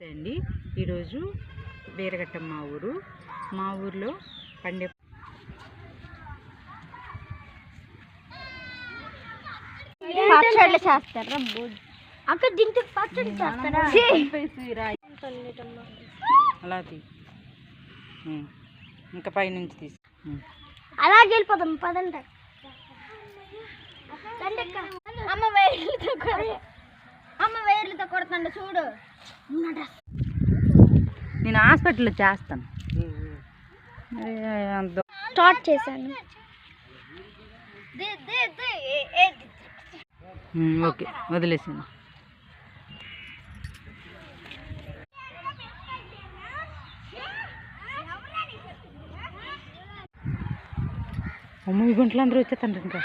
అండి. ఈరోజు వీరఘట్టం మా ఊరు. మా ఊర్లో పండే పచ్చళ్ళు చేస్తారా? అక్కడ దీంతో పచ్చడి చేస్తారా? అలా తీ. ఇంకా పైనుంచి తీసి. అలాగే వెళ్ళిపోదాం పదంట అమ్మ అమ్మ చూడు. నేను హాస్పిటల్లో చేస్తాను. స్టార్ట్ చేశాను. ఓకే వదిలేసాను అమ్మ ఈ గుంటలు అందరూ వచ్చేస్తాండ్రు ఇంకా.